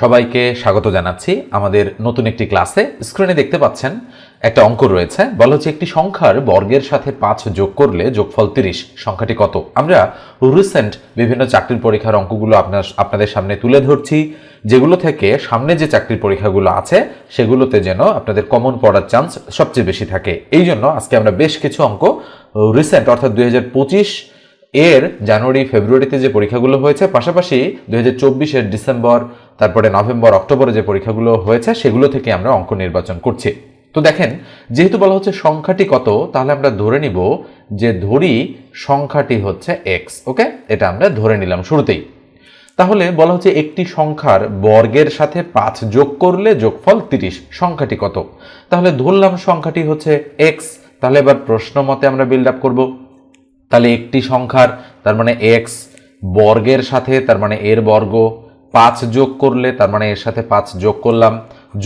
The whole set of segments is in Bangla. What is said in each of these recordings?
সবাইকে স্বাগত জানাচ্ছি। আমাদের নতুন একটি ক্লাসে স্ক্রিনে দেখতে পাচ্ছেন একটা অঙ্ক রয়েছে। বলা হচ্ছে একটি সংখ্যার বর্গের সাথে পাঁচ যোগ করলে যোগফল তিরিশ। সংখ্যাটি কত? আমরা রিসেন্ট বিভিন্ন চাকরির পরীক্ষার অঙ্কগুলো আপনার, আপনাদের সামনে তুলে ধরছি। যেগুলো থেকে সামনে যে চাকরির পরীক্ষাগুলো আছে, সেগুলোতে যেন আপনাদের কমন পড়ার চান্স সবচেয়ে বেশি থাকে। এই জন্য আজকে আমরা বেশ কিছু অঙ্ক রিসেন্ট অর্থাৎ দুই হাজার পঁচিশ এর জানুয়ারি, ফেব্রুয়ারিতে যে পরীক্ষাগুলো হয়েছে, পাশাপাশি দুই হাজার ডিসেম্বর তারপরে নভেম্বর, অক্টোবরে যে পরীক্ষাগুলো হয়েছে, সেগুলো থেকে আমরা অঙ্ক নির্বাচন করছি। তো দেখেন, যেহেতু বলা হচ্ছে সংখ্যাটি কত, তাহলে আমরা ধরে নিব যে ধরি সংখ্যাটি হচ্ছে এক্স ওকে? এটা আমরা ধরে নিলাম শুরুতেই। তাহলে বলা হচ্ছে একটি সংখ্যার বর্গের সাথে পাঁচ যোগ করলে যোগফল তিরিশ, সংখ্যাটি কত? তাহলে ধরলাম সংখ্যাটি হচ্ছে এক্স তাহলে এবার প্রশ্ন মতে আমরা বিল্ড আপ করব। তাহলে একটি সংখ্যার, তার মানে এক্স বর্গের সাথে, তার মানে এর বর্গ পাঁচ যোগ করলে, তার মানে এর সাথে পাঁচ যোগ করলাম,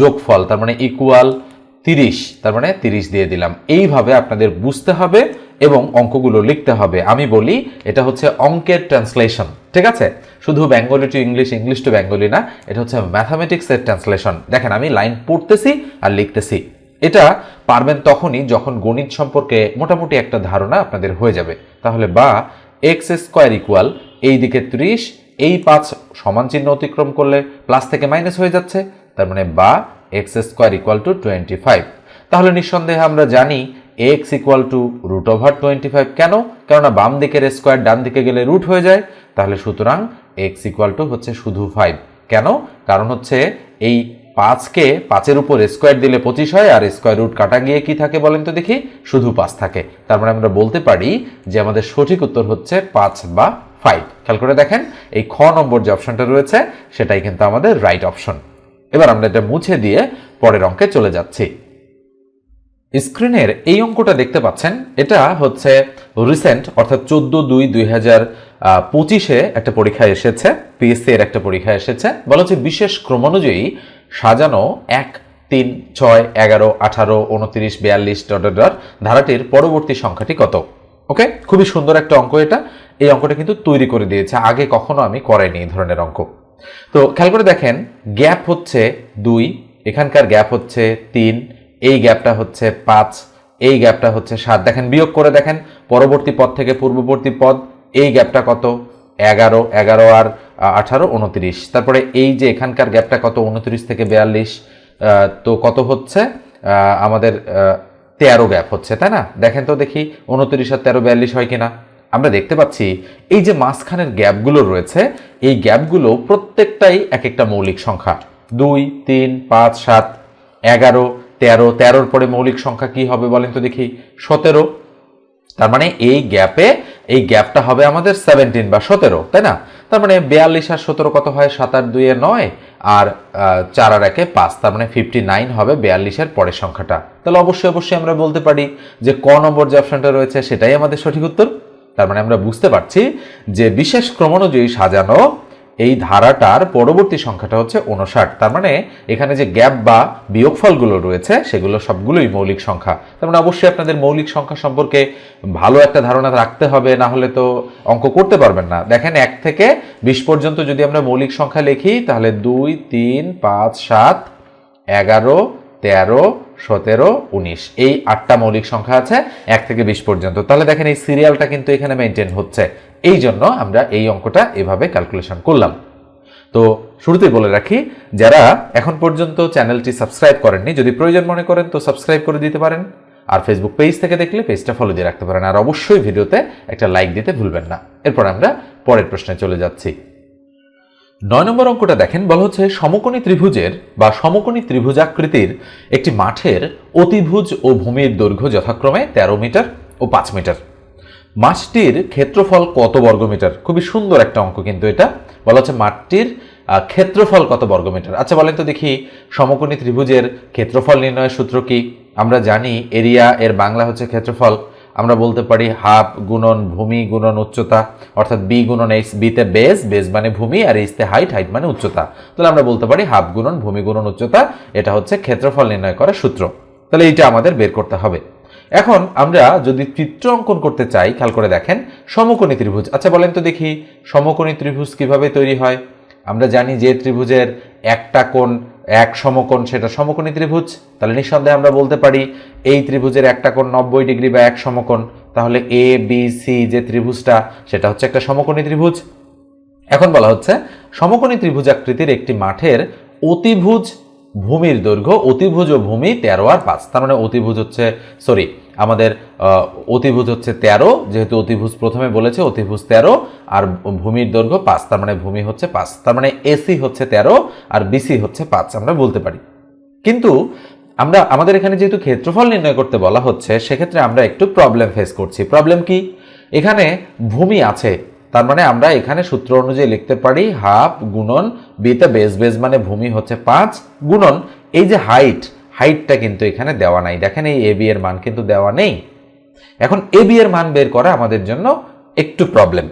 যোগফল, তার মানে ইকুয়াল তিরিশ, তার মানে তিরিশ দিয়ে দিলাম। এইভাবে আপনাদের বুঝতে হবে এবং অঙ্কগুলো লিখতে হবে। আমি বলি, এটা হচ্ছে অঙ্কের ট্রান্সলেশন, ঠিক আছে? শুধু Bengali to English English to Bengali না, এটা হচ্ছে ম্যাথামেটিক্সের ট্রান্সলেশন। দেখেন, আমি লাইন পড়তেছি আর লিখতেছি। এটা পারবেন তখনই যখন গণিত সম্পর্কে মোটামুটি একটা ধারণা আপনাদের হয়ে যাবে। তাহলে বা এক্স স্কোয়ার ইকুয়াল এই দিকে ত্রিশ এই পাঁচ সমান চিহ্ন অতিক্রম করলে প্লাস থেকে মাইনাস হয়ে যাচ্ছে, তার মানে বা x square equal to twenty five. তাহলে নিঃসন্দেহে আমরা জানি x equal to root over twenty five কেন? কেননা বাম দিকের স্কোয়ার ডান দিকে গেলে রুট হয়ে যায়, তাহলে সুতরাং এক্স ইকুয়াল টু হচ্ছে শুধু ফাইভ। কেন? কারণ হচ্ছে এই পাঁচকে পাঁচের উপর স্কোয়ার দিলে পঁচিশ হয়, আর স্কোয়ার রুট কাটা গিয়ে কি থাকে বলেন তো দেখি? শুধু পাঁচ থাকে। তার মানে আমরা বলতে পারি যে আমাদের সঠিক উত্তর হচ্ছে পাঁচ বা ফাইভ। খেয়াল করে দেখেন, এই খ নম্বর যে অপশনটা রয়েছে, সেটাই কিন্তু আমাদের রাইট অপশন এবার আমরা এটা মুছে দিয়ে পরের অঙ্কে চলে যাচ্ছি। স্ক্রিনের এই অঙ্কটা দেখতে পাচ্ছেন, এটা হচ্ছে রিসেন্ট অর্থাৎ চোদ্দ দুই দুই হাজার পঁচিশে একটা পরীক্ষা এসেছে পিএসসি এর একটা পরীক্ষা এসেছে। বলা হচ্ছে বিশেষ ক্রমানুযায়ী সাজানো এক, তিন, ছয়, এগারো, আঠারো, উনত্রিশ, বিয়াল্লিশ, ডট ডট ধারাটির পরবর্তী সংখ্যাটি কত? ওকে খুবই সুন্দর একটা অঙ্ক এটা। এই অঙ্কটা কিন্তু তৈরি করে দিয়েছে। আগে কখনো আমি করাইনি এই ধরনের অঙ্ক। তো খেয়াল করে দেখেন, গ্যাপ হচ্ছে দুই, এখানকার গ্যাপ হচ্ছে তিন, এই গ্যাপটা হচ্ছে পাঁচ, এই গ্যাপটা হচ্ছে সাত। দেখেন, বিয়োগ করে দেখেন, পরবর্তী পদ থেকে পূর্ববর্তী পদ, এই গ্যাপটা কত? এগারো এগারো আর আঠারো, উনত্রিশ। তারপরে এই যে এখানকার গ্যাপটা কত? উনত্রিশ থেকে বিয়াল্লিশ তো কত হচ্ছে? আমাদের তেরো গ্যাপ হচ্ছে, তাই না? দেখেন তো দেখি, উনত্রিশ আর তেরো বিয়াল্লিশ হয় কিনা? আমরা দেখতে পাচ্ছি এই যে মাঝখানের গ্যাপগুলো রয়েছে, এই গ্যাপগুলো প্রত্যেকটাই এক একটা মৌলিক সংখ্যা। দুই, তিন, পাঁচ, সাত, এগারো, তেরো, তেরোর পরে মৌলিক সংখ্যা কি হবে বলেন তো দেখি। সতেরো, তার মানে এই গ্যাপে, এই গ্যাপটা হবে আমাদের সেভেন্টিন বা সতেরো, তাই না? তার মানে বিয়াল্লিশ আর সতেরো কত হয়? সাত আর দুইয়ে নয়, আর চার আর একে পাঁচ, তার মানে ফিফটি নাইন হবে বিয়াল্লিশের পরের সংখ্যাটা। তাহলে অবশ্যই অবশ্যই আমরা বলতে পারি যে ক নম্বর যে অপশনটা রয়েছে, সেটাই আমাদের সঠিক উত্তর। তার মানে আমরা বুঝতে পারছি যে বিশেষ ক্রমানুযায়ী সাজানো এই ধারাটার পরবর্তী সংখ্যাটা হচ্ছে উনষাট তার মানে এখানে যে গ্যাপ বা বিয়োগফলগুলো রয়েছে, সেগুলো সবগুলোই মৌলিক সংখ্যা। তার মানে অবশ্যই আপনাদের মৌলিক সংখ্যা সম্পর্কে ভালো একটা ধারণা রাখতে হবে, না হলে তো অঙ্ক করতে পারবেন না। দেখেন, এক থেকে বিশ পর্যন্ত যদি আমরা মৌলিক সংখ্যা লিখি, তাহলে দুই, তিন, পাঁচ, সাত, এগারো তেরো, সতেরো, উনিশ। এই আটটা মৌলিক সংখ্যা আছে, এক থেকে বিশ পর্যন্ত। তাহলে দেখেন এই সিরিয়ালটা কিন্তু এখানে মেনটেন হচ্ছে। এই জন্য আমরা এই অঙ্কটা এভাবে ক্যালকুলেশন করলাম। তো শুরুতেই বলে রাখি, যারা এখন পর্যন্ত চ্যানেলটি সাবস্ক্রাইব করেননি, যদি প্রয়োজন মনে করেন তো সাবস্ক্রাইব করে দিতে পারেন। আর ফেসবুক পেজ থেকে দেখলে পেজটা ফলো দিয়ে রাখতে পারেন। আর অবশ্যই ভিডিওতে একটা লাইক দিতে ভুলবেন না। এরপর আমরা পরের প্রশ্নে চলে যাচ্ছি। নয় নম্বর অঙ্কটা দেখেন, বলা হচ্ছে সমকোণী ত্রিভুজের বা সমকোণী ত্রিভুজাকৃতির একটি মাঠের অতিভুজ ও ভূমির দৈর্ঘ্য যথাক্রমে তেরো মিটার ও পাঁচ মিটার। মাঠটির ক্ষেত্রফল কত বর্গমিটার খুবই সুন্দর একটা অঙ্ক কিন্তু এটা। বলা হচ্ছে মাঠটির ক্ষেত্রফল কত বর্গমিটার আচ্ছা বলেন তো দেখি, সমকোণী ত্রিভুজের ক্ষেত্রফল নির্ণয়ের সূত্র কি? আমরা জানি, এরিয়া এর বাংলা হচ্ছে ক্ষেত্রফল। আমরা বলতে পারি হাফ গুণন ভূমি গুণন উচ্চতা, অর্থাৎ বি গুণন এইচ বিতে বেস বেস মানে ভূমি, আর এইচতে হাইট হাইট মানে উচ্চতা। তাহলে আমরা বলতে পারি হাফ গুণন ভূমি গুণন উচ্চতা, এটা হচ্ছে ক্ষেত্রফল নির্ণয় করার সূত্র। তাহলে এইটা আমাদের বের করতে হবে। এখন আমরা যদি চিত্র অঙ্কন করতে চাই, খেয়াল করে দেখেন, সমকোণী ত্রিভুজ। আচ্ছা বলেন তো দেখি, সমকোণী ত্রিভুজ কীভাবে তৈরি হয়? আমরা জানি যে ত্রিভুজের একটা কোণ, এক সমকোণ, সেটা সমকোণী ত্রিভুজ। তাহলে নিঃসন্দেহে আমরা বলতে পারি, এই ত্রিভুজের একটা কোণ নব্বই ডিগ্রি বা এক সমকোণ। তাহলে এ বি সি যে ত্রিভুজটা, সেটা হচ্ছে একটা সমকোণী ত্রিভুজ। এখন বলা হচ্ছে, সমকোণী ত্রিভুজ আকৃতির একটি মাঠের অতিভুজ ভূমির দৈর্ঘ্য, অতিভুজ ভূমি তেরো আর পাঁচ। তার মানে অতিভুজ হচ্ছে সরি আমাদের অতিভুজ হচ্ছে তেরো, যেহেতু অতিভুজ প্রথমে বলেছে অতিভুজ তেরো, আর ভূমির দৈর্ঘ্য পাঁচ, তার মানে ভূমি হচ্ছে পাঁচ। তার মানে এসি হচ্ছে তেরো, আর বিসি হচ্ছে পাঁচ, আমরা বলতে পারি। কিন্তু আমরা, আমাদের এখানে যেহেতু ক্ষেত্রফল নির্ণয় করতে বলা হচ্ছে, সেক্ষেত্রে আমরা একটু প্রবলেম ফেস করছি। প্রবলেম কি? এখানে ভূমি আছে তার মানে আমরা এখানে সূত্র অনুযায়ী লিখতে পারি হাফ গুণন বিতে বেস বেস মানে ভূমি হচ্ছে পাঁচ গুণন। এই যে হাইট, হাইটটা কিন্তু এখানে দেওয়া নাই। দেখেন এই এ এর মান কিন্তু দেওয়া নেই। এখন এ এর মান বের করা আমাদের জন্য একটু প্রবলেম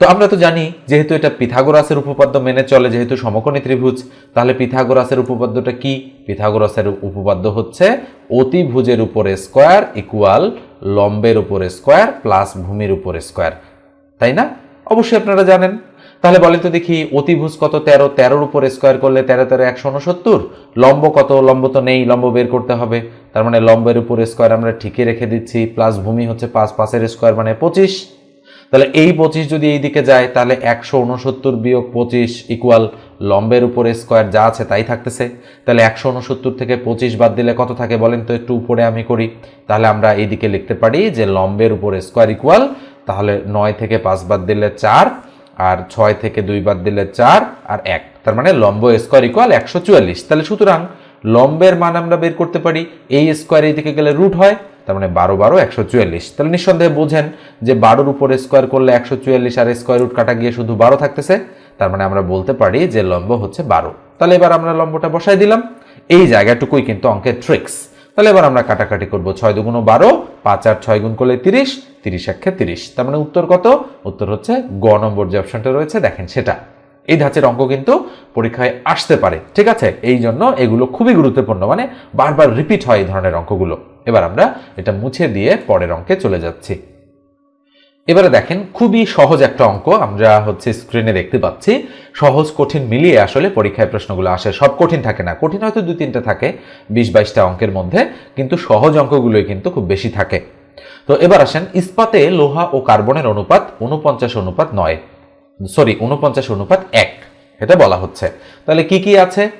তো আমরা তো জানি, যেহেতু এটা পিথাগোরাসের উপপাদ্য মেনে চলে, যেহেতু সমকোণী ত্রিভুজ, তাহলে পিথাগোরাসের উপপাদ্যটা কি? পিথাগোরাসের উপপাদ্য হচ্ছে অতিভুজের উপরে স্কোয়ার ইকুয়াল লম্বের উপরে স্কোয়ার প্লাস ভূমির উপরে স্কোয়ার তাই না? অবশ্যই আপনারা জানেন। তাহলে বলেন তো দেখি, অতিভুজ কত তেরো? তেরোর উপর স্কোয়ার করলে তেরো তেরো একশো উনসত্তর? লম্ব কত? লম্ব তো নেই, লম্ব বের করতে হবে। তার মানে লম্বের উপর স্কোয়ার আমরা ঠিকই রেখে দিচ্ছি প্লাস ভূমি হচ্ছে পাঁচ, পাঁচের স্কোয়ার মানে পঁচিশ। তাহলে এই পঁচিশ যদি এই দিকে যায়, তাহলে একশো উনসত্তর বিয়োগ পঁচিশ ইকুয়াল লম্বের উপরে স্কোয়ার যা আছে তাই থাকতেছে। তাহলে একশো উনসত্তর থেকে পঁচিশ বাদ দিলে কত থাকে বলেন তো, একটু উপরে আমি করি। তাহলে আমরা এইদিকে লিখতে পারি যে লম্বের উপরে স্কোয়ার ইকুয়াল তাহলে নয় থেকে পাঁচ বাদ দিলে চার, আর ছয় থেকে দুই বাদ দিলে চার, আর এক। তার মানে লম্ব স্কোয়ার ইকুয়াল একশো চুয়াল্লিশ। তাহলে সুতরাং লম্বের মান আমরা বের করতে পারি এই স্কোয়ার এই দিকে গেলে রুট হয়, তার মানে বারো বারো একশো চুয়াল্লিশ। তাহলে নিঃসন্দেহে বোঝেন যে বারোর উপরে স্কোয়ার করলে একশো চুয়াল্লিশ আর স্কোয়ার রুট কাটা গিয়ে শুধু বারো থাকতেছে, তার মানে আমরা বলতে পারি যে লম্ব হচ্ছে বারো। তাহলে এবার আমরা লম্বটা বসাই দিলাম। এই জায়গাটুকুই কিন্তু অঙ্কের ট্রিক্স তাহলে এবার আমরা কাটাকাটি করব ছয় দুগুণ বারো পাঁচ আর ছয় গুণ করলে তিরিশ তিরিশ একে তিরিশ। তার মানে উত্তর কত? উত্তর হচ্ছে গ নম্বর যে অপশনটা রয়েছে, দেখেন সেটা। এই ধাঁচের অঙ্ক কিন্তু পরীক্ষায় আসতে পারে, ঠিক আছে? এই জন্য এগুলো খুবই গুরুত্বপূর্ণ মানে বারবার রিপিট হয় এই ধরনের অঙ্কগুলো। এবার আমরা এটা মুছে দিয়ে পরের অঙ্কে চলে যাচ্ছি। এবারে দেখেন, খুবই সহজ একটা অঙ্ক। আমরা হচ্ছে স্ক্রিনে দেখতে পাচ্ছি। সহজ, কঠিন মিলিয়ে আসলে পরীক্ষায় প্রশ্নগুলো আসে। সব কঠিন থাকে না। কঠিন হয়তো দু তিনটা থাকে, বিশ, বাইশটা অঙ্কের মধ্যে, কিন্তু সহজ অঙ্কগুলোই কিন্তু খুব বেশি থাকে। তো এবার আসেন, ইস্পাতে লোহা ও কার্বনের অনুপাত উনপঞ্চাশ অনুপাত নয়। সরি উনপঞ্চাশ অনুপাত এক। এটা বলা হচ্ছে। তাহলে কি কি আছে?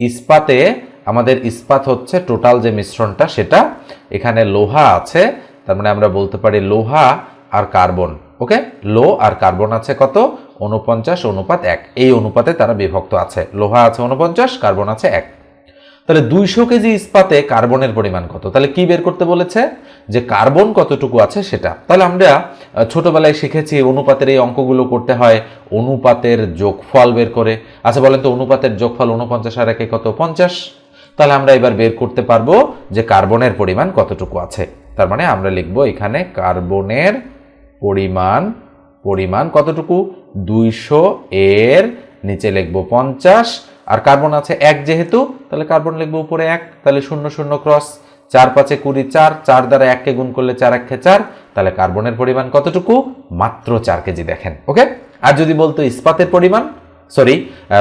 ইস্পাতে আমাদের ইস্পাত হচ্ছে টোটাল যে মিশ্রণটা, সেটা এখানে লোহা আছে। তার মানে আমরা বলতে পারি লোহা আর কার্বন, ওকে? লো আর কার্বন আছে কত? উনপঞ্চাশ অনুপাত এক। এই অনুপাতে তারা বিভক্ত আছে। লোহা আছে উনপঞ্চাশ কার্বন আছে এক। তাহলে দুইশো কেজি ইস্পাতে কার্বনের পরিমাণ কত? তাহলে কি বের করতে বলেছে? যে কার্বন কতটুকু আছে সেটা। তাহলে আমরা ছোটবেলায় শিখেছি অনুপাতের এই অঙ্কগুলো করতে হয়। অনুপাতের যোগফল বের করে। আচ্ছা বলেন তো, অনুপাতের যোগফল উনপঞ্চাশ আর একে কত? পঞ্চাশ। তাহলে আমরা এবার বের করতে পারব যে কার্বনের পরিমাণ কতটুকু আছে। তার মানে আমরা লিখব এখানে কার্বনের পরিমাণ পরিমাণ কতটুকু? দুইশো এর নিচে লিখব পঞ্চাশ। আর কার্বন আছে এক যেহেতু, তাহলে কার্বন লিখব উপরে এক, তাহলে শূন্য শূন্য ক্রস। চার পাঁচে কুড়ি চার চার দ্বারা এককে গুণ করলে চার একে চার, তাহলে কার্বনের পরিমাণ কতটুকু? মাত্র চার কেজি, দেখেন, ওকে? আর যদি বলতো ইস্পাতের পরিমাণ, সরি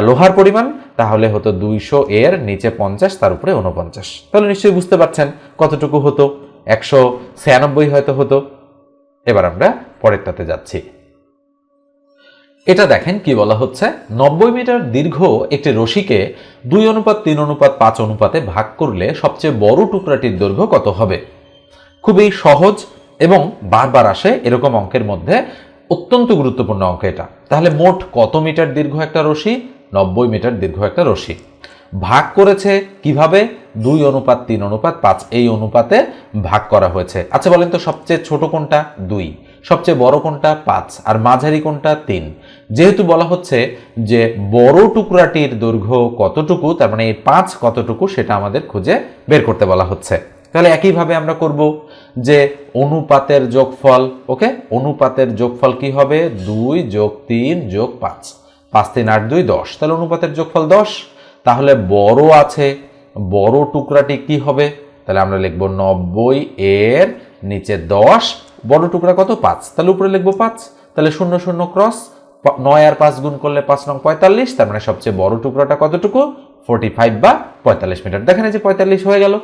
লোহার পরিমাণ, তাহলে হতো দুইশো এর নিচে পঞ্চাশ, তার উপরে উনপঞ্চাশ তাহলে নিশ্চয়ই বুঝতে পারছেন কতটুকু হতো? একশো ছিয়ানব্বই হয়তো হতো। এবার আমরা পরেরটাতে যাচ্ছি। এটা দেখেন কি বলা হচ্ছে, নব্বই মিটার দীর্ঘ একটি রশিকে দুই অনুপাত, তিন অনুপাত, পাঁচ অনুপাতে ভাগ করলে সবচেয়ে বড় টুকরাটির দৈর্ঘ্য কত হবে? খুবই সহজ এবং বারবার আসে এরকম অঙ্কের মধ্যে, অত্যন্ত গুরুত্বপূর্ণ অঙ্ক এটা। তাহলে মোট কত মিটার দীর্ঘ একটা রশি? নব্বই মিটার দীর্ঘ একটা রশি। ভাগ করেছে কীভাবে? দুই অনুপাত, তিন অনুপাত, পাঁচ, এই অনুপাতে ভাগ করা হয়েছে। আচ্ছা বলেন তো সবচেয়ে ছোট কোনটা? দুই। সবচেয়ে বড় কোনটা? পাঁচ। আর মাঝারি কোনটা? তিন। যেহেতু বলা হচ্ছে যে বড় টুকরাটির দৈর্ঘ্য কতটুকু, তার মানে এই পাঁচ কতটুকু সেটা আমাদের খুঁজে বের করতে বলা হচ্ছে। তাহলে একইভাবে আমরা করব যে অনুপাতের যোগফল, ওকে? অনুপাতের যোগফল কি হবে? দুই যোগ তিন যোগ পাঁচ। পাঁচ, তিন, আট, দুই, দশ। তাহলে অনুপাতের যোগফল দশ। তাহলে বড় আছে। বড় টুকরাটি কি হবে? তাহলে আমরা লিখব নব্বই এর নিচে দশ বড় টুকরা কত? পাঁচ। তাহলে উপরে লিখব পাঁচ। তাহলে শূন্য শূন্য ক্রস নয় আর পাঁচ গুণ করলে পাঁচ নং পঁয়তাল্লিশ, তার মানে সবচেয়ে বড় টুকরোটা কতটুকু? ফোর্টি ফাইভ বা পঁয়তাল্লিশ মিটার। দেখেন যে পঁয়তাল্লিশ হয়ে গেল।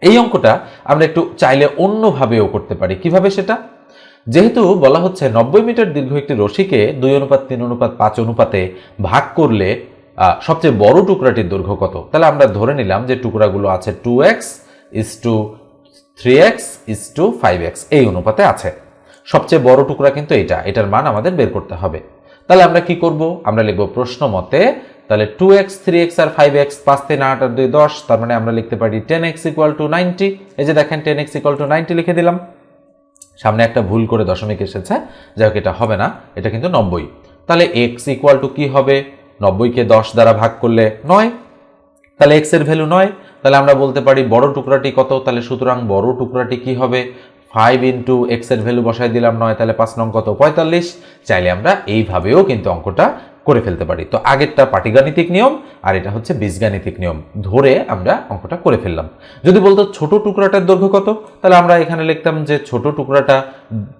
এই অঙ্কটা আমরা একটু চাইলে অন্যভাবেও করতে পারি। কীভাবে সেটা? যেহেতু বলা হচ্ছে নব্বই মিটার দীর্ঘ একটি রশিকে দুই অনুপাত, তিন অনুপাত, পাঁচ অনুপাতে ভাগ করলে সবচেয়ে বড় টুকরাটির দৈর্ঘ্য কত? তাহলে আমরা ধরে নিলাম যে টুকরাগুলো আছে two x is to three x is to five x এই অনুপাতে আছে। সবচেয়ে বড় টুকরা কিন্তু এটা, এটার মান আমাদের বের করতে হবে। তাহলে আমরা কি করব? আমরা লিখব প্রশ্ন মতে, তাহলে টু এক্স থ্রি এক্স আর ফাইভ এক্স পাঁচ তিন আট আর দুই দশ, তার মানে আমরা লিখতে পারি ten x equal to ninety এই যে দেখেন ten x equal to ninety লিখে দিলাম। সামনে একটা ভুল করে দশমিক এসেছে, যাই হোক এটা হবে না, এটা কিন্তু নব্বই। তাহলে এক্স ইকুয়াল টু কি হবে? নব্বইকে দশ দ্বারা ভাগ করলে নয়। তাহলে এক্সের ভ্যালু নয়। তাহলে আমরা বলতে পারি বড় টুকরাটি কত? তাহলে সুতরাং বড় টুকরাটি কি হবে? ফাইভ ইন্টু এক্সের ভ্যালু বসাই দিলাম নয়, তাহলে পাঁচ নং কত? পঁয়তাল্লিশ। চাইলে আমরা এইভাবেও কিন্তু অঙ্কটা করে ফেলতে পারি। তো আগেরটা পাটিগাণিতিক নিয়ম আর এটা হচ্ছে বীজগাণিতিক নিয়ম। ধরে আমরা অঙ্কটা করে ফেললাম। যদি বলতো ছোট টুকরাটার দৈর্ঘ্য কত? তাহলে আমরা এখানে লিখতাম যে ছোট টুকরাটা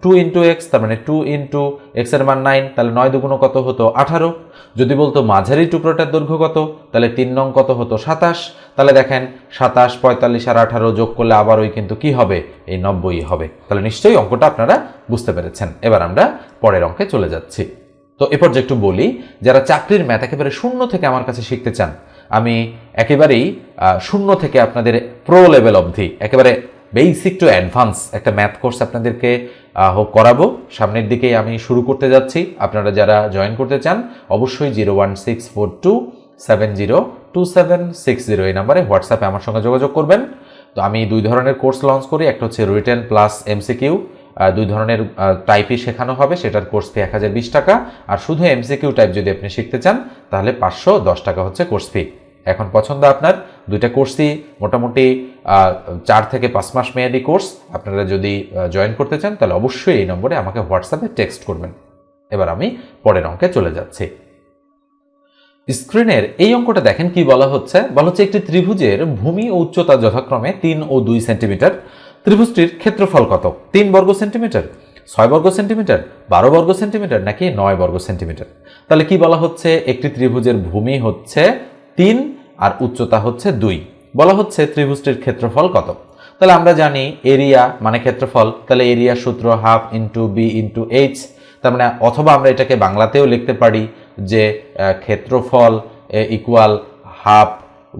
টু ইন্টু এক্স তার মানে টু ইন্টু এক্সের মান নাইন তাহলে নয় দুগুণ কত হতো? আঠারো। যদি বলতো মাঝারি টুকরোটার দৈর্ঘ্য কত? তাহলে তিন নং কত হতো? সাতাশ। তাহলে দেখেন, সাতাশ, পঁয়তাল্লিশ আর আঠারো যোগ করলে আবার ওই কিন্তু কি হবে? এই নব্বই হবে। তাহলে নিশ্চয়ই অঙ্কটা আপনারা বুঝতে পেরেছেন। এবার আমরা পরের অঙ্কে চলে যাচ্ছি। তো এরপর যে একটু বলি, যারা চাকরির ম্যাথ একেবারে শূন্য থেকে আমার কাছে শিখতে চান, আমি একেবারেই শূন্য থেকে আপনাদের প্রো লেভেল অবধি, একেবারে বেসিক টু অ্যাডভান্স একটা ম্যাথ কোর্স আপনাদেরকে হোক করাবো। সামনের দিকেই আমি শুরু করতে যাচ্ছি। আপনারা যারা জয়েন করতে চান, অবশ্যই zero one six four two seven zero two seven six zero এই নাম্বারে হোয়াটসঅ্যাপে আমার সঙ্গে যোগাযোগ করবেন। তো আমি দুই ধরনের কোর্স লঞ্চ করি, একটা হচ্ছে রিটেন প্লাস এমসিকিউ দুই ধরনের টাইপই শেখানো হবে। সেটার কোর্স ফি এক হাজার বিশ টাকা। আর শুধু এমসিকিউ টাইপ যদি আপনি শিখতে চান, তাহলে পাঁচশো দশ টাকা হচ্ছে কোর্স ফি এখন পছন্দ আপনার, দুইটা কোর্সই মোটামুটি চার থেকে পাঁচ মাস মেয়াদি কোর্স আপনারা যদি জয়েন করতে চান, তাহলে অবশ্যই এই নম্বরে আমাকে হোয়াটসঅ্যাপে টেক্সট করবেন। এবার আমি পরের অঙ্কে চলে যাচ্ছি। স্ক্রিনের এই অঙ্কটা দেখেন কি বলা হচ্ছে? বলা হচ্ছে একটি ত্রিভুজের ভূমি ও উচ্চতা যথাক্রমে তিন ও দুই সেন্টিমিটার ত্রিভুজটির ক্ষেত্রফল কত? তিন বর্গ সেন্টিমিটার? ছয় বর্গ সেন্টিমিটার? বারো বর্গ সেন্টিমিটার? নাকি নয় বর্গ সেন্টিমিটার? তাহলে কি বলা হচ্ছে? একটি ত্রিভুজের ভূমি হচ্ছে তিন আর উচ্চতা হচ্ছে দুই। বলা হচ্ছে ত্রিভুজটির ক্ষেত্রফল কত? তাহলে আমরা জানি এরিয়া মানে ক্ষেত্রফল। তাহলে এরিয়া সূত্র half into b into h. তার মানে অথবা আমরা এটাকে বাংলাতেও লিখতে পারি যে ক্ষেত্রফল ইকুয়াল হাফ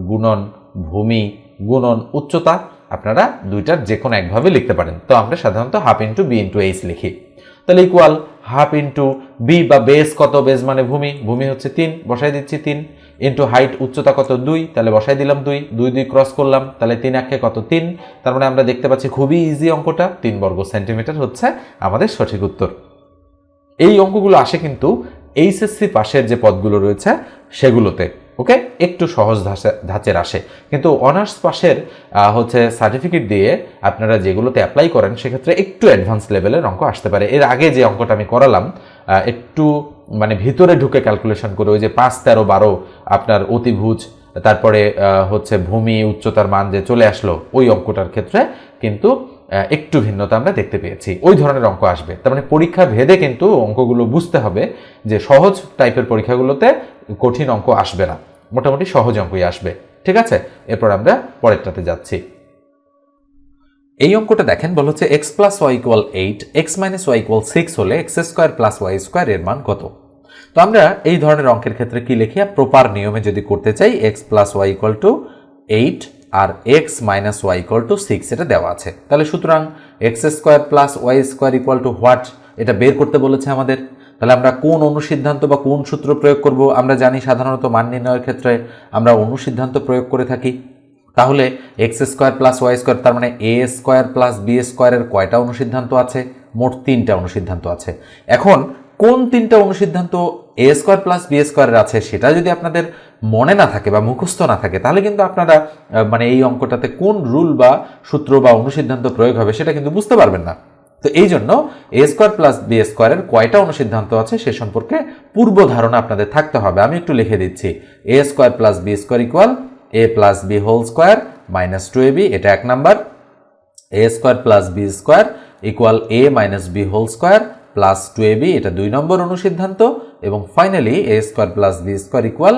গুণন ভূমি গুণন উচ্চতা। আপনারা দুইটার যে কোনো একভাবে লিখতে পারেন। তো আমরা সাধারণত half into b into h লিখি। তাহলে ইকুয়াল হাফ ইন্টু বি বা বেস কত? বেস মানে ভূমি। ভূমি হচ্ছে তিন, বসাই দিচ্ছি তিন। ইন্টু হাইট উচ্চতা কত? দুই। তাহলে বসাই দিলাম দুই। দুই দুই ক্রস করলাম, তাহলে তিন একে কত? তিন। তার মানে আমরা দেখতে পাচ্ছি খুবই ইজি অঙ্কটা। তিন বর্গ সেন্টিমিটার হচ্ছে আমাদের সঠিক উত্তর। এই অঙ্কগুলো আসে কিন্তু এইচএসসি পাশের যে পদগুলো রয়েছে, সেগুলোতে। ওকে? একটু সহজ ধাঁচে, ধাঁচের আসে। কিন্তু অনার্স পাশের হচ্ছে সার্টিফিকেট দিয়ে আপনারা যেগুলোতে অ্যাপ্লাই করেন, সেক্ষেত্রে একটু অ্যাডভান্স লেভেলের অঙ্ক আসতে পারে। এর আগে যে অঙ্কটা আমি করালাম একটু মানে ভিতরে ঢুকে ক্যালকুলেশন করে ওই যে পাঁচ, তেরো, বারো আপনার অতিভুজ, তারপরে হচ্ছে ভূমি, উচ্চতার মান যে চলে আসলো, ওই অঙ্কটার ক্ষেত্রে কিন্তু একটু ভিন্নতা আমরা দেখতে পেয়েছি। ওই ধরনের অঙ্ক আসবে। তার মানে পরীক্ষা ভেদে কিন্তু অঙ্কগুলো বুঝতে হবে যে সহজ টাইপের পরীক্ষাগুলোতে কঠিন অঙ্ক আসবে না। মোটামুটি সহজ অঙ্কই আসবে। ঠিক আছে? এরপর আমরা পরেরটাতে যাচ্ছি। এই অঙ্কটা দেখেন, বলা হচ্ছে x plus y equal eight x minus y equal six হলে x square plus y square এর মান কত? তো আমরা এই ধরনের অঙ্কের ক্ষেত্রে কি লিখি? প্রপার নিয়মে যদি করতে চাই x plus y equal to eight R x minus y equal to six এটা দেওয়া আছে। তাহলে সুতরাং x square plus y square equal to what এটা বের করতে বলেছে আমাদের। তাহলে আমরা কোন অনুসিদ্ধান্ত বা কোন সূত্র প্রয়োগ করব? আমরা জানি সাধারণত মান নির্ণয়ের ক্ষেত্রে আমরা অনুসিদ্ধান্ত প্রয়োগ করে থাকি। তাহলে x square plus y square তার মানে এ স্কোয়ার প্লাস বি স্কোয়ারের কয়টা অনুসিদ্ধান্ত আছে? মোট তিনটা অনুসিদ্ধান্ত আছে। এখন কোন তিনটা অনুসিদ্ধান্ত এ স্কোয়ার প্লাস বি স্কোয়ারের আছে সেটা যদি আপনাদের মনে না থাকে বা মুখস্থ না থাকে, তাহলে কিন্তু আপনারা মানে এই অঙ্কটাতে কোন রুল বা সূত্র বা অনুসিদ্ধান্ত প্রয়োগ হবে সেটা কিন্তু বুঝতে পারবেন না। তো এই জন্য এ স্কোয়ার প্লাস বি স্কোয়ারের কয়টা অনুসিদ্ধান্ত আছে সে সম্পর্কে পূর্ব ধারণা আপনাদের থাকতে হবে। আমি একটু লিখে দিচ্ছি। A square plus b square equal a plus b whole square minus two a b এটা এক number. A square plus b square equal a minus b whole square plus two a b এটা দুই নম্বর অনুসিদ্ধান্ত। এবং finally a square plus b square equal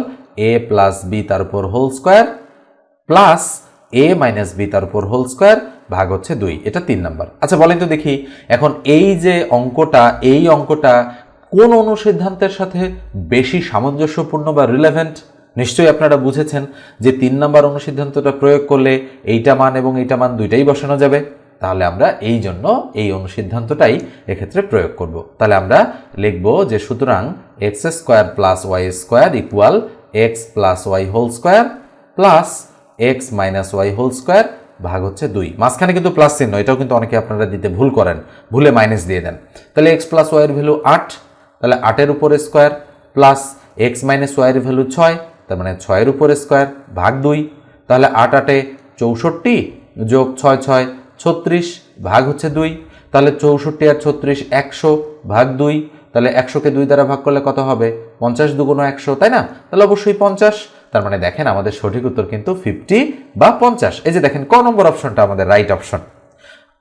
a plus b তার উপর whole square plus a minus b তার উপর হোল স্কোয়ার ভাগ হচ্ছে দুই। এটা তিন নাম্বার। আচ্ছা বলেন তো দেখি, এখন এই যে অঙ্কটা, এই অঙ্কটা কোন অনুসিদ্ধান্তের সাথে বেশি সামঞ্জস্যপূর্ণ বা রিলেভেন্ট নিশ্চয়ই আপনারা বুঝেছেন যে তিন নাম্বার অনুসিদ্ধান্তটা প্রয়োগ করলে এইটা মান এবং এইটা মান দুইটাই বসানো যাবে। তাহলে আমরা এই জন্য এই অনুসিদ্ধান্তটাই এক্ষেত্রে প্রয়োগ করব। তাহলে আমরা লিখব যে সুতরাং x square plus y square equal x plus y whole square plus x minus y whole square ভাগ হচ্ছে দুই। মাঝখানে কিন্তু প্লাস চিহ্ন, এটাও কিন্তু অনেকে আপনারা দিতে ভুল করেন, ভুলে মাইনাস দিয়ে দেন। তাহলে এক্স প্লাস ওয়াইয়ের ভ্যালু আট, তাহলে আটের উপরে স্কোয়ার প্লাস এক্স মাইনাস ওয়াইয়ের ভ্যালু ছয়, তার মানে ছয়ের উপরে স্কোয়ার ভাগ দুই, তাহলে আট আটে চৌষট্টি যোগ ছয় ছয় ছত্রিশ ভাগ হচ্ছে দুই, তাহলে চৌষট্টি আর ছত্রিশ একশো ভাগ দুই তাহলে একশোকে দুই দ্বারা ভাগ করলে কত হবে? পঞ্চাশ দুগুণ একশো, তাই না? তাহলে অবশ্যই পঞ্চাশ। তার মানে দেখেন আমাদের সঠিক উত্তর কিন্তু ফিফটি বা পঞ্চাশ। এই যে দেখেন, ক নম্বর অপশনটা আমাদের রাইট অপশন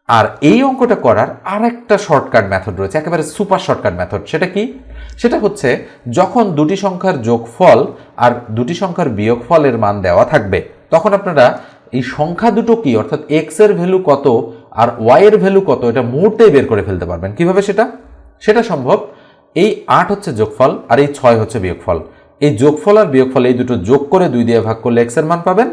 আর এই অঙ্কটা করার আরেকটা শর্টকাট মেথড রয়েছে, একেবারে সুপার শর্টকাট মেথড সেটা কি? সেটা হচ্ছে যখন দুটি সংখ্যার যোগফল আর দুটি সংখ্যার বিয়োগফলের মান দেওয়া থাকবে, তখন আপনারা এই সংখ্যা দুটো কি, অর্থাৎ এক্সের ভ্যালু কত আর ওয়াই এর ভ্যালু কত, এটা মুহূর্তেই বের করে ফেলতে পারবেন। কীভাবে সেটা? সেটা সম্ভব এই আট হচ্ছে যোগফল আর এই ছয় হচ্ছে বিয়োগফল। এই যোগফল আর বিয়োগফল এই দুটো যোগ করে দুই দিয়ে ভাগ করলে এক্সের মান পাবেন।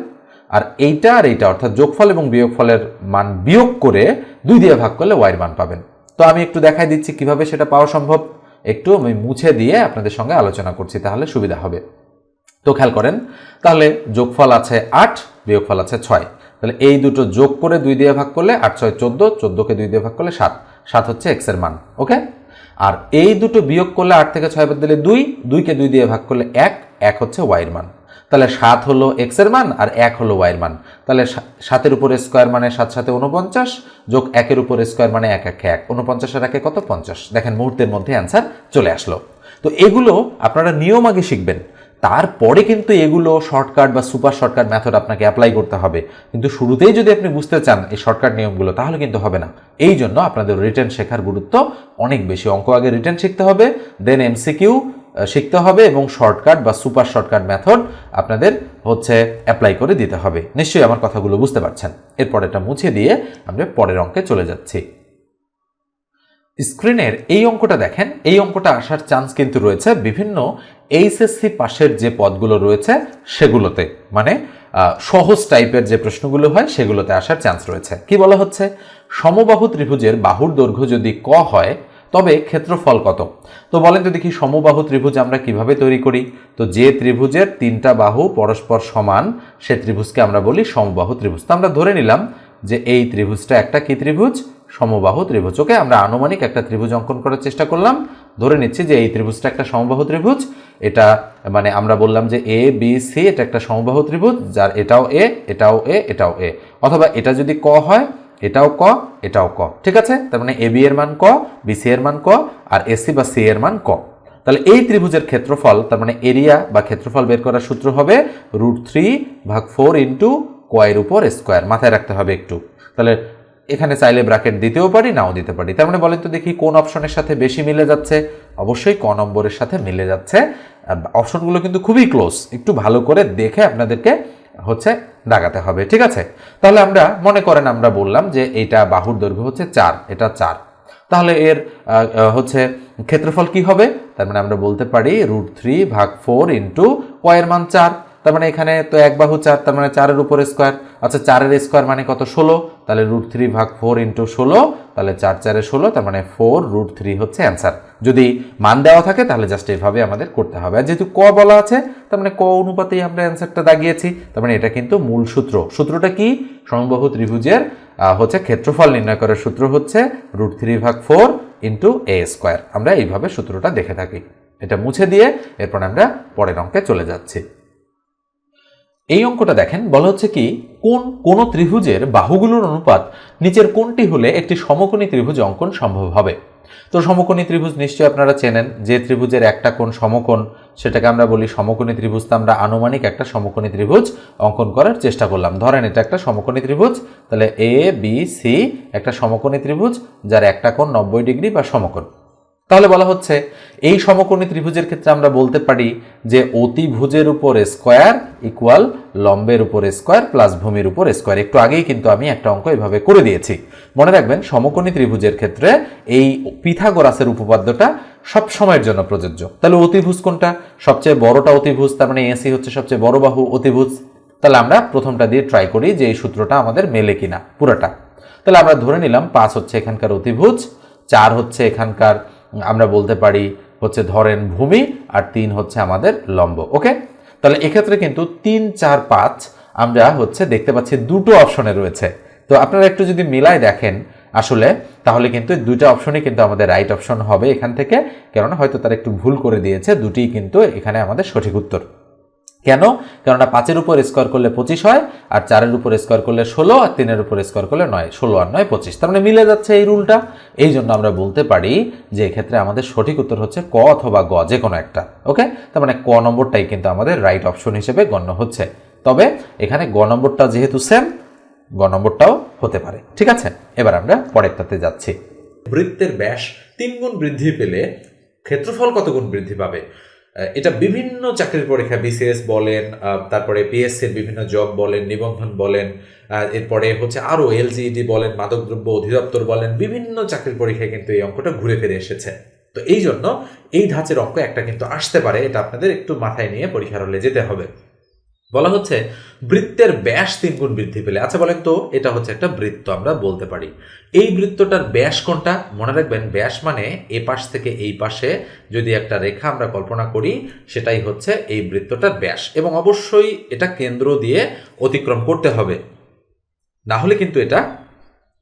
আর এইটা আর এইটা, অর্থাৎ যোগফল এবং বিয়োগফলের মান বিয়োগ করে দুই দিয়ে ভাগ করলে ওয়াইয়ের মান পাবেন। তো আমি একটু দেখাই দিচ্ছি কীভাবে সেটা পাওয়া সম্ভব। একটু আমি মুছে দিয়ে আপনাদের সঙ্গে আলোচনা করছি, তাহলে সুবিধা হবে। তো খেয়াল করেন, তাহলে যোগফল আছে আট, বিয়োগফল আছে ছয়। তাহলে এই দুটো যোগ করে দুই দিয়ে ভাগ করলে আট, ছয়, চোদ্দ, চোদ্দোকে দুই দিয়ে ভাগ করলে সাত। সাত হচ্ছে এক্সের মান, ওকে? আর এই দুটো বিয়োগ করলে আট থেকে ছয় বাদ দিলে দুই, দুইকে দুই দিয়ে ভাগ করলে এক এক হচ্ছে ওয়াইয়ের মান। তাহলে সাত হলো এক্সের মান আর এক হলো ওয়াইয়ের মান। তাহলে সাতের উপরে স্কোয়ার মানে সাত সাথে উনপঞ্চাশ যোগ একের উপরে স্কোয়ার মানে এক এক এক। উনপঞ্চাশের একে কত? পঞ্চাশ। দেখেন মুহূর্তের মধ্যে অ্যান্সার চলে আসলো। তো এগুলো আপনারা নিয়ম আগে শিখবেন। তারপরে কিন্তু এগুলো শর্টকাট বা সুপার শর্টকাট মেথড আপনাকে অ্যাপ্লাই করতে হবে। কিন্তু শুরুতেই যদি আপনি বুঝতে চান এই শর্টকাট নিয়মগুলো, তাহলে কিন্তু হবে না। এই জন্য আপনাদের রিটার্ন শেখার গুরুত্ব অনেক বেশি। অঙ্ক আগে রিটার্ন শিখতে হবে দেন এমসিকিউ শিখতে হবে এবং শর্টকাট বা সুপার শর্টকাট মেথড আপনাদের হচ্ছে অ্যাপ্লাই করে দিতে হবে। নিশ্চয়ই আমার কথাগুলো বুঝতে পারছেন। এরপর এটা মুছে দিয়ে আমরা পরের অঙ্কে চলে যাচ্ছি। স্ক্রিনের এই অঙ্কটা দেখেন, এই অঙ্কটা আসার চান্স কিন্তু রয়েছে বিভিন্ন এইচএসসি পাশের যে পদগুলো রয়েছে সেগুলোতে মানে সহজ টাইপের যে প্রশ্নগুলো হয় সেগুলোতে আসার চান্স রয়েছে। কি বলা হচ্ছে? সমবাহু ত্রিভুজের বাহুর দৈর্ঘ্য যদি ক হয়, তবে ক্ষেত্রফল কত? তো বলেন তো দেখি সমবাহু ত্রিভুজ আমরা কীভাবে তৈরি করি? তো যে ত্রিভুজের তিনটা বাহু পরস্পর সমান, সে ত্রিভুজকে আমরা বলি সমবাহু ত্রিভুজ। তো আমরা ধরে নিলাম যে এই ত্রিভুজটা একটা কি ত্রিভুজ? সমবাহু ত্রিভুজ। ওকে, আমরা আনুমানিক একটা ত্রিভুজ অঙ্কন করার চেষ্টা করলাম। ধরে নিচ্ছি যে এই ত্রিভুজটা একটা সমবাহু ত্রিভুজ। এটা মানে আমরা বললাম যে এ বি সি এটা একটা সমবাহু ত্রিভুজ, যার এটাও এ এটাও এ এটাও এ অথবা এটা যদি ক হয়, এটাও ক এটাও ক। ঠিক আছে? তার মানে এ বি এর মান ক বি সি এর মান ক, আর এসি বা সি এর মান ক। তাহলে এই ত্রিভুজের ক্ষেত্রফল, তার মানে এরিয়া বা ক্ষেত্রফল বের করার সূত্র হবে রুট থ্রি ভাগ ফোর ইন্টু কয়ের উপর স্কোয়ার। মাথায় রাখতে হবে একটু। তাহলে এখানে চাইলে ব্র্যাকেট দিতেও পারি, নাও দিতে পারি। তার মানে বলেন তো দেখি কোন অপশনের সাথে বেশি মিলে যাচ্ছে। অবশ্যই ক নম্বরের সাথে মিলে যাচ্ছে। অপশনগুলো কিন্তু খুবই ক্লোজ একটু ভালো করে দেখে আপনাদেরকে হচ্ছে দাগাতে হবে, ঠিক আছে? তাহলে আমরা, মনে করেন আমরা বললাম যে এইটা বাহুর দৈর্ঘ্য হচ্ছে চার, এটা চার। তাহলে এর হচ্ছে ক্ষেত্রফল কি হবে? তার মানে আমরা বলতে পারি রুট থ্রি ভাগ ফোর ইন্টু কয়ের মান চার। তার মানে এখানে তো এক বাহু চার, তার মানে চারের উপর স্কোয়ার আচ্ছা চারের স্কোয়ার মানে কত? ষোলো। তাহলে রুট থ্রি ভাগ ফোর ইন্টু ষোলো, তাহলে চার চারে ষোলো, তার মানে ফোর রুট থ্রি হচ্ছে অ্যান্সার যদি মান দেওয়া থাকে, তাহলে জাস্ট এইভাবে আমাদের করতে হবে। আর যেহেতু ক বলা আছে, তার মানে ক অনুপাতেই আমরা অ্যান্সারটা দাগিয়েছি। তার মানে এটা কিন্তু মূল সূত্র। সূত্রটা কি? সমবাহু ত্রিভুজের হচ্ছে ক্ষেত্রফল নির্ণয় করার সূত্র হচ্ছে রুট থ্রি ভাগ ফোর ইন্টু এ স্কোয়ার আমরা এইভাবে সূত্রটা দেখে থাকি। এটা মুছে দিয়ে এরপর আমরা পরের অঙ্কে চলে যাচ্ছি। এই অঙ্কটা দেখেন, বলা হচ্ছে কি, কোন কোন ত্রিভুজের বাহুগুলোর অনুপাত নিচের কোনটি হলে একটি সমকোণী ত্রিভুজ অঙ্কন সম্ভব হবে? তো সমকোণী ত্রিভুজ নিশ্চয়ই আপনারা চেনেন, যে ত্রিভুজের একটা কোণ সমকোণ, সেটাকে আমরা বলি সমকোণী ত্রিভুজ। তো আমরা আনুমানিক একটা সমকোণী ত্রিভুজ অঙ্কন করার চেষ্টা করলাম। ধরেন এটা একটা সমকোণী ত্রিভুজ, তাহলে এ বি সি একটা সমকোণী ত্রিভুজ, যার একটা কোণ নব্বই ডিগ্রি বা সমকোণ। তাহলে বলা হচ্ছে, এই সমকোণী ত্রিভুজের ক্ষেত্রে আমরা বলতে পারি যে অতিভুজের উপর স্কোয়ার ইকুয়াল লম্বের উপর স্কোয়ার প্লাস ভূমির উপর স্কোয়ার একটু আগেই কিন্তু আমি একটা অঙ্ক এভাবে করে দিয়েছি। মনে রাখবেন, সমকোণী ত্রিভুজের ক্ষেত্রে এই পিথাগোরাসের উপপাদ্যটা সব সময়ের জন্য প্রযোজ্য। তাহলে অতিভুজ কোনটা? সবচেয়ে বড়টা অতিভুজ, তার মানে এসি হচ্ছে সবচেয়ে বড় বাহু অতিভুজ। তাহলে আমরা প্রথমটা দিয়ে ট্রাই করি যে এই সূত্রটা আমাদের মেলে কিনা, পুরোটা। তাহলে আমরা ধরে নিলাম, পাঁচ হচ্ছে এখানকার অতিভুজ, চার হচ্ছে এখানকার আমরা বলতে পারি হচ্ছে ধরেন ভূমি আর তিন হচ্ছে আমাদের লম্ব, ওকে? তাহলে এক্ষেত্রে কিন্তু তিন, চার, পাঁচ আমরা হচ্ছে দেখতে পাচ্ছি দুটো অপশনে রয়েছে। তো আপনারা একটু যদি মিলাই দেখেন আসলে, তাহলে কিন্তু দুইটা অপশনই কিন্তু আমাদের রাইট অপশন হবে এখান থেকে, কেননা হয়তো তারা একটু ভুল করে দিয়েছে দুটি কিন্তু এখানে আমাদের সঠিক উত্তর। কেন? কেননা পাঁচের উপর স্কোয়ার করলে পঁচিশ হয়, আর চারের উপর স্কোয়ার করলে ষোলো, আর তিনের উপর স্কোয়ার করলে নয়, ষোলো আর নয়, পঁচিশ। তার মানে মিলে যাচ্ছে এই রুলটা এই জন্য আমরা বলতে পারি যে এক্ষেত্রে আমাদের সঠিক উত্তর হচ্ছে ক অথবা গ, যে কোনো একটা, ওকে? তার মানে ক নম্বরটাই কিন্তু আমাদের রাইট অপশন হিসেবে গণ্য হচ্ছে। তবে এখানে গ নম্বরটা যেহেতু সেম গ নম্বরটাও হতে পারে। ঠিক আছে? এবার আমরা পরেরটাতে যাচ্ছি। বৃত্তের ব্যাস তিন গুণ বৃদ্ধি পেলে ক্ষেত্রফল কত গুণ বৃদ্ধি পাবে? এটা বিভিন্ন চাকরির পরীক্ষা বিসিএস বলেন তারপরে পিএসসির বিভিন্ন জব বলেন, নিবন্ধন বলেন এরপরে হচ্ছে আরও এলজিইডি বলেন মাদকদ্রব্য অধিদপ্তর বলেন, বিভিন্ন চাকরির পরীক্ষায় কিন্তু এই অঙ্কটা ঘুরে ফিরে এসেছে। তো এই জন্য এই ধাঁচের অঙ্ক একটা কিন্তু আসতে পারে, এটা আপনাদের একটু মাথায় নিয়ে পরীক্ষার হলে যেতে হবে। বলা হচ্ছে বৃত্তের ব্যাস তিন গুণ বৃদ্ধি পেলে। আচ্ছা বলেন তো, এটা হচ্ছে একটা বৃত্ত, আমরা বলতে পারি। এই বৃত্তটার ব্যাস কোনটা? মনে রাখবেন, ব্যাস মানে এ পাশ থেকে এই পাশে যদি একটা রেখা আমরা কল্পনা করি, সেটাই হচ্ছে এই বৃত্তটার ব্যাস। এবং অবশ্যই এটা কেন্দ্র দিয়ে অতিক্রম করতে হবে। না হলে কিন্তু এটা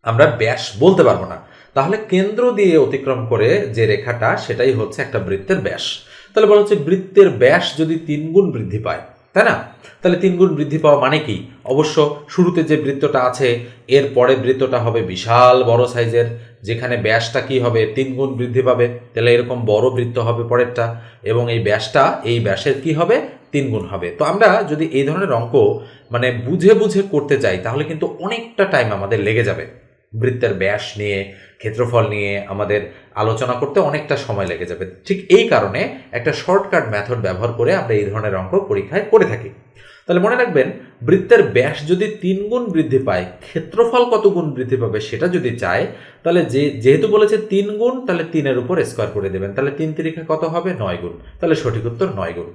আমরা ব্যাস বলতে পারব না। তাহলে কেন্দ্র দিয়ে অতিক্রম করে যে রেখাটা, সেটাই হচ্ছে একটা বৃত্তের ব্যাস। তাহলে বলা হচ্ছে বৃত্তের ব্যাস যদি তিন গুণ বৃদ্ধি পায় তাই না? তাহলে তিন গুণ বৃদ্ধি পাওয়া মানে কি? অবশ্য শুরুতে যে বৃত্তটা আছে, এর পরে বৃত্তটা হবে বিশাল বড় সাইজের, যেখানে ব্যাসটা কি হবে? তিন গুণ বৃদ্ধি পাবে। তাহলে এরকম বড় বৃত্ত হবে পরেরটা, এবং এই ব্যাসটা, এই ব্যাসের কি হবে? তিন গুণ হবে। তো আমরা যদি এই ধরনের অঙ্ক মানে বুঝে বুঝে করতে চাই, তাহলে কিন্তু অনেকটা টাইম আমাদের লেগে যাবে। বৃত্তের ব্যাস নিয়ে ক্ষেত্রফল নিয়ে আমাদের আলোচনা করতে অনেকটা সময় লেগে যাবে। ঠিক এই কারণে একটা শর্টকাট মেথড ব্যবহার করে আমরা এই ধরনের অঙ্ক পরীক্ষায় করে থাকি। তাহলে মনে রাখবেন, বৃত্তের ব্যাস যদি তিন গুণ বৃদ্ধি পায়, ক্ষেত্রফল কত গুণ বৃদ্ধি পাবে সেটা যদি চায়, তাহলে যে, যেহেতু বলেছে তিন গুণ, তাহলে তিনের উপর স্কোয়ার করে দেবেন। তাহলে তিন তিরিখা কত হবে? নয় গুণ। তাহলে সঠিক উত্তর নয় গুণ।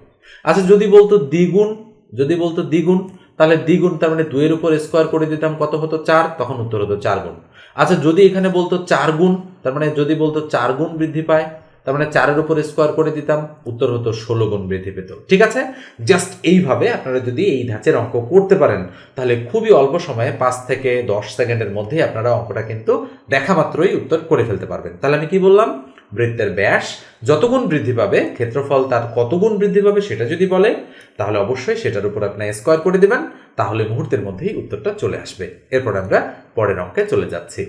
আচ্ছা যদি বলতো দ্বিগুণ, যদি বলতো দ্বিগুণ, তাহলে দ্বিগুণ তার মানে দুইয়ের উপর স্কোয়ার করে দিতাম কত হতো? চার। তখন উত্তর হতো চার গুণ। আচ্ছা যদি এখানে বলতো চার গুণ, তার মানে যদি বলতো চার গুণ বৃদ্ধি পায়, তার মানে চারের উপর স্কোয়ার করে দিতাম, উত্তর হতো ষোলো গুণ বৃদ্ধি পেত। ঠিক আছে? জাস্ট এইভাবে আপনারা যদি এই ধাঁচের অঙ্ক করতে পারেন, তাহলে খুবই অল্প সময়ে পাঁচ থেকে দশ সেকেন্ডের মধ্যে আপনারা অঙ্কটা কিন্তু দেখা মাত্রই উত্তর করে ফেলতে পারবেন। তাহলে আমি কি বললাম? বৃত্তের ব্যাস, যতগুণ বৃদ্ধি পাবে, ক্ষেত্রফল তার কতগুণ বৃদ্ধি পাবে সেটা যদি বলে, তাহলে অবশ্যই সেটার উপর আপনি স্কোয়ার করে দেবেন, তাহলে মুহূর্তের মধ্যেই উত্তরটা চলে আসবে। এরপর আমরা পরের অঙ্কে চলে যাচ্ছি।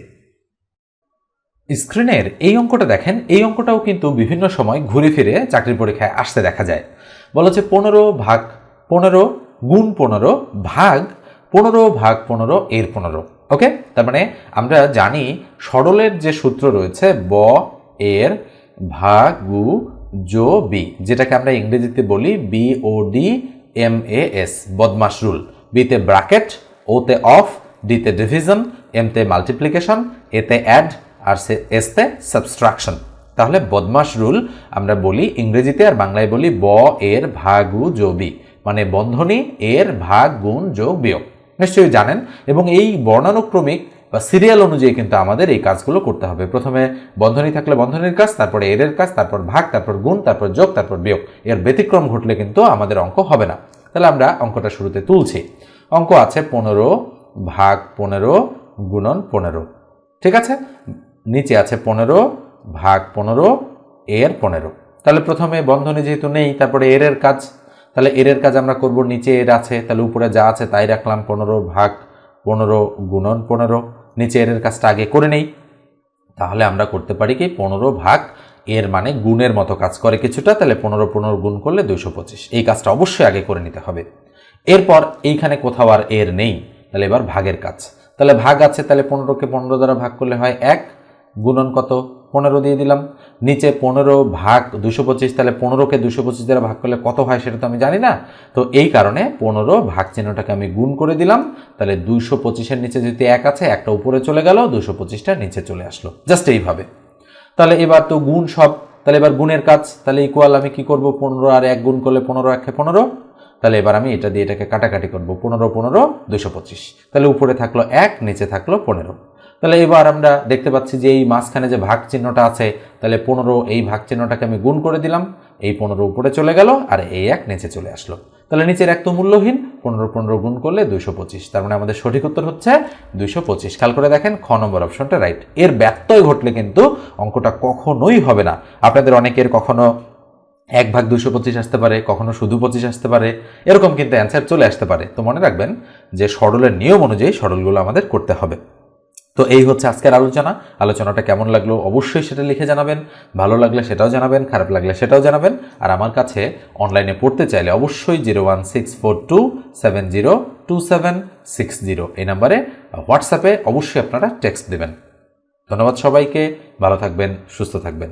স্ক্রিনের এই অঙ্কটা দেখেন, এই অঙ্কটাও কিন্তু বিভিন্ন সময় ঘুরে ফিরে চাকরির পরীক্ষায় আসতে দেখা যায়। বলা হচ্ছে পনেরো ভাগ পনেরো গুণ পনেরো ভাগ পনেরো ভাগ পনেরো এর পনেরো। ওকে তার মানে আমরা জানি সরলের যে সূত্র রয়েছে ব এর ভাগ গু জো বি যেটাকে আমরা ইংরেজিতে বলি B O D M A S BODMAS rule. বিতে ব্রাকেট ওতে অফ ডিতে ডিভিশন এমতে মাল্টিপ্লিকেশন এতে অ্যাড, আর সে এসতে সাবস্ট্রাকশন। তাহলে বদমাস রুল আমরা বলি ইংরেজিতে আর বাংলায় বলি ব এর ভাগু যোবি মানে বন্ধনী এর ভাগ গুণ যোগ বিয়োগ নিশ্চয়ই জানেন। এবং এই বর্ণানুক্রমিক বা সিরিয়াল অনুযায়ী কিন্তু আমাদের এই কাজগুলো করতে হবে। প্রথমে বন্ধনী থাকলে বন্ধনীর কাজ, তারপরে এর কাজ, তারপর ভাগ, তারপর গুণ, তারপর যোগ, তারপর বিয়োগ। এর ব্যতিক্রম ঘটলে কিন্তু আমাদের অঙ্ক হবে না। তাহলে আমরা অঙ্কটা শুরুতে তুলছি। অঙ্ক আছে পনেরো ভাগ পনেরো গুণন পনেরো। ঠিক আছে? নিচে আছে পনেরো ভাগ পনেরো, এর পনেরো। তাহলে প্রথমে বন্ধনী যেহেতু নেই, তারপরে এর এর কাজ। তাহলে এর এর কাজ আমরা করব নিচে, এর আছে। তাহলে উপরে যা আছে তাই রাখলাম পনেরো ভাগ পনেরো গুণন পনেরো। নিচে এর কাজটা আগে করে নেই। তাহলে আমরা করতে পারি কি, পনেরো ভাগ এর মানে গুণের মতো কাজ করে কিছুটা, তাহলে পনেরো পনেরো গুণ করলে দুইশো পঁচিশ। এই কাজটা অবশ্যই আগে করে নিতে হবে। এরপর এইখানে কোথাও আর এর নেই, তাহলে এবার ভাগের কাজ। তাহলে ভাগ আছে, তাহলে পনেরোকে পনেরো দ্বারা ভাগ করলে হয় এক, গুণন কত? পনেরো দিয়ে দিলাম। নিচে পনেরো ভাগ দুশো পঁচিশ, তাহলে পনেরোকে দুশো পঁচিশ দ্বারা ভাগ করলে কত হয় সেটা তো আমি জানি না। তো এই কারণে পনেরো ভাগ চিহ্নটাকে আমি গুণ করে দিলাম। তাহলে দুশো পঁচিশের নিচে যদি এক আছে, একটা উপরে চলে গেল, দুশো পঁচিশটা নিচে চলে আসলো। জাস্ট এইভাবে। তাহলে এবার তো গুণ সব। তাহলে এবার গুণের কাজ। তাহলে ইকুয়াল আমি কি করব? পনেরো আর এক গুণ করলে পনেরো, একে পনেরো। তাহলে এবার আমি এটা দিয়ে এটাকে কাটাকাটি করব। পনেরো পনেরো, দুশো পঁচিশ। তাহলে উপরে থাকল এক, নিচে থাকল পনেরো। তাহলে এবার আমরা দেখতে পাচ্ছি যে এই মাঝখানে যে ভাগ চিহ্নটা আছে, তাহলে পনেরো এই ভাগ চিহ্নটাকে আমি গুণ করে দিলাম, এই পনেরো উপরে চলে গেল আর এই এক নিচে চলে আসলো। তাহলে নিচের এক তো মূল্যহীন, পনেরো পনেরো গুণ করলে দুইশো পঁচিশ, তার মানে আমাদের সঠিক উত্তর হচ্ছে দুইশো পঁচিশ। খেয়াল করে দেখেন, খ নম্বর অপশনটা রাইট এর ব্যত্যয় ঘটলে কিন্তু অঙ্কটা কখনোই হবে না। আপনাদের অনেকের কখনো এক ভাগ দুশো পঁচিশ আসতে পারে, কখনো শুধু পঁচিশ আসতে পারে, এরকম কিন্তু অ্যান্সার চলে আসতে পারে। তো মনে রাখবেন যে সরলের নিয়ম অনুযায়ী সরলগুলো আমাদের করতে হবে। তো এই হচ্ছে আজকের আলোচনা। আলোচনাটা কেমন লাগল অবশ্যই সেটা লিখে জানাবেন। ভালো লাগলে সেটাও জানাবেন, খারাপ লাগলে সেটাও জানাবেন। আর আমার কাছে অনলাইনে পড়তে চাইলে অবশ্যই zero one six four two seven zero two seven six zero এই নাম্বারে হোয়াটসঅ্যাপে অবশ্যই আপনারা টেক্সট দেবেন। ধন্যবাদ সবাইকে, ভালো থাকবেন, সুস্থ থাকবেন।